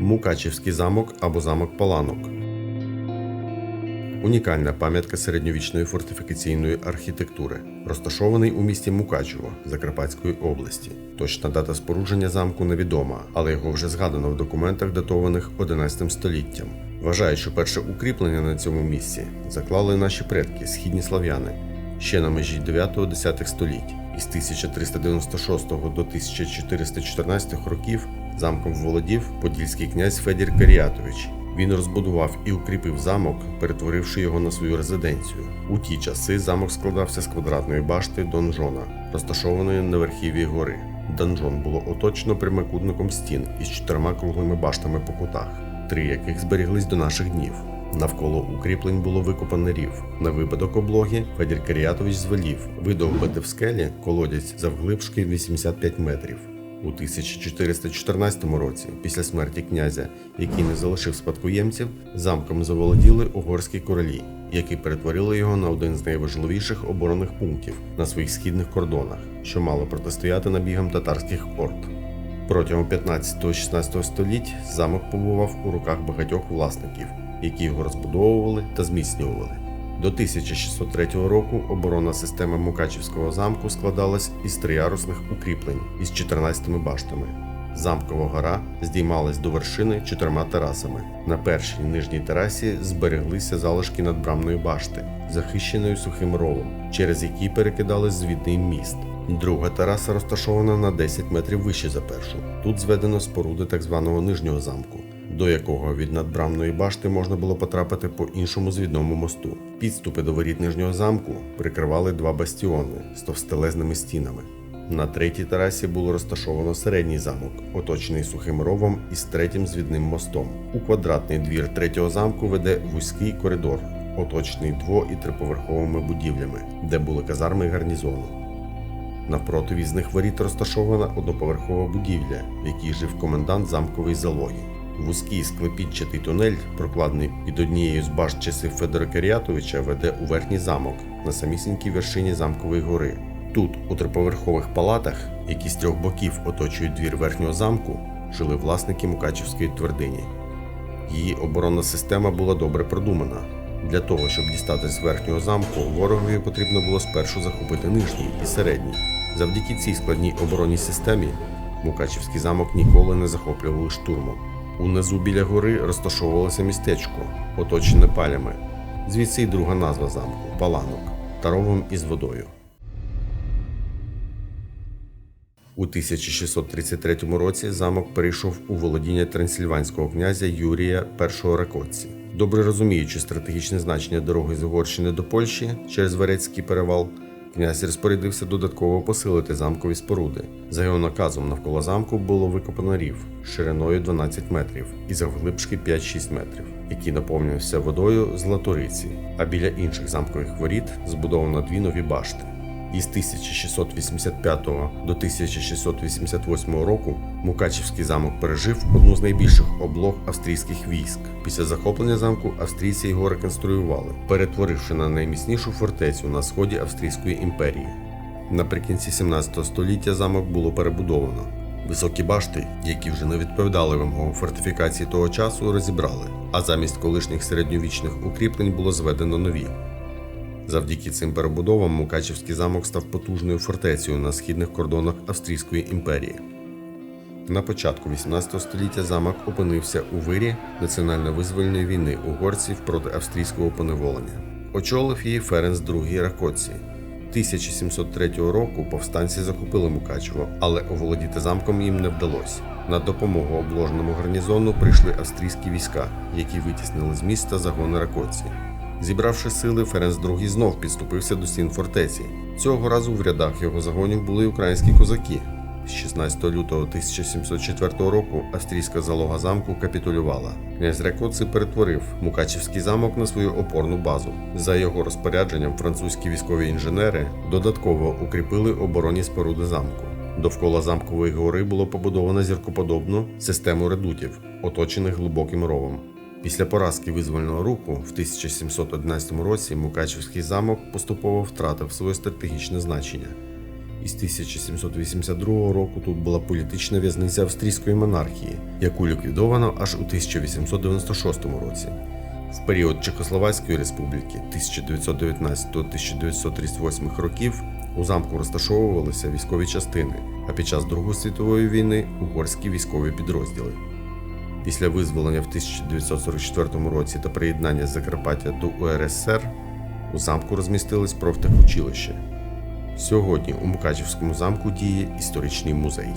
Мукачівський замок або замок Паланок. Унікальна пам'ятка середньовічної фортифікаційної архітектури, розташований у місті Мукачево Закарпатської області. Точна дата спорудження замку невідома, але його вже згадано в документах, датованих 11 століттям. Вважають, що перше укріплення на цьому місці заклали наші предки, східні слав'яни, ще на межі 9-10 століть. Із 1396 до 1414 років замком володів подільський князь Федір Каріатович. Він розбудував і укріпив замок, перетворивши його на свою резиденцію. У ті часи замок складався з квадратної башти донжона, розташованої на верхів'ї гори. Донжон було оточено прямокутником стін із чотирма круглими баштами по кутах, три яких зберіглись до наших днів. Навколо укріплень було викопане рів. На випадок облоги Федір Каріатович звелів видовбити в скелі колодязь завглибшки 85 метрів. У 1414 році, після смерті князя, який не залишив спадкоємців, замком заволоділи угорські королі, які перетворили його на один з найважливіших оборонних пунктів на своїх східних кордонах, що мало протистояти набігам татарських орд. Протягом 15-16 століть замок побував у руках багатьох власників, які його розбудовували та зміцнювали. До 1603 року оборонна система Мукачівського замку складалась із триярусних укріплень із 14 баштами. Замкова гора здіймалась до вершини чотирма терасами. На першій нижній терасі збереглися залишки надбрамної башти, захищеної сухим ровом, через які перекидали звідний міст. Друга тераса розташована на 10 метрів вище за першу. Тут зведено споруди так званого нижнього замку, до якого від надбрамної башти можна було потрапити по іншому звідному мосту. Підступи до воріт нижнього замку прикривали два бастіони з товстелезними стінами. На третій терасі було розташовано середній замок, оточений сухим ровом із третім звідним мостом. У квадратний двір третього замку веде вузький коридор, оточений дво- і триповерховими будівлями, де були казарми гарнізону. Навпроти візних воріт розташована одноповерхова будівля, в якій жив комендант замкової залоги. Вузький склепінчатий тунель, прокладений під однією з башт часів Федора Каріатовича, веде у верхній замок на самісінькій вершині замкової гори. Тут, у триповерхових палатах, які з трьох боків оточують двір верхнього замку, жили власники Мукачівської твердині. Її оборонна система була добре продумана. Для того, щоб дістатись з верхнього замку, ворогові потрібно було спершу захопити нижній і середній. Завдяки цій складній оборонній системі Мукачівський замок ніколи не захоплювали штурмом. Унизу біля гори розташовувалося містечко, оточене палями. Звідси й друга назва замку Паланок та ровом із водою. У 1633 році замок перейшов у володіння трансильванського князя Юрія І Ракоці. Добре розуміючи стратегічне значення дороги з Угорщини до Польщі через Варецький перевал, князь розпорядився додатково посилити замкові споруди. За його наказом навколо замку було викопано рів шириною 12 метрів і завглибшки 5-6 метрів, який наповнювався водою з латориці, а біля інших замкових воріт збудовано дві нові башти. Із 1685 до 1688 року Мукачівський замок пережив одну з найбільших облог австрійських військ. Після захоплення замку австрійці його реконструювали, перетворивши на найміцнішу фортецю на сході Австрійської імперії. Наприкінці 17 століття замок було перебудовано. Високі башти, які вже не відповідали вимогам фортифікації того часу, розібрали, а замість колишніх середньовічних укріплень було зведено нові. Завдяки цим перебудовам Мукачівський замок став потужною фортецею на східних кордонах Австрійської імперії. На початку 18 століття замок опинився у вирі національно-визвольної війни угорців проти австрійського поневолення. Очолив її Ференс II Ракоці. 1703 року повстанці захопили Мукачево, але оволодіти замком їм не вдалося. На допомогу обложеному гарнізону прийшли австрійські війська, які витіснили з міста загони Ракоці. Зібравши сили, Ференс II знов підступився до стін фортеці. Цього разу в рядах його загонів були українські козаки. З 16 лютого 1704 року австрійська залога замку капітулювала. Князь Ракоци перетворив Мукачівський замок на свою опорну базу. За його розпорядженням, французькі військові інженери додатково укріпили оборонні споруди замку. Довкола замкової гори було побудовано зіркоподобну систему редутів, оточених глибоким ровом. Після поразки визвольного руху в 1711 році Мукачівський замок поступово втратив своє стратегічне значення. Із 1782 року тут була політична в'язниця австрійської монархії, яку ліквідовано аж у 1896 році. В період Чехословацької республіки 1919-1938 років у замку розташовувалися військові частини, а під час Другої світової війни угорські військові підрозділи. Після визволення в 1944 році та приєднання Закарпаття до УРСР у замку розмістились профтехучилище. Сьогодні у Мукачівському замку діє історичний музей.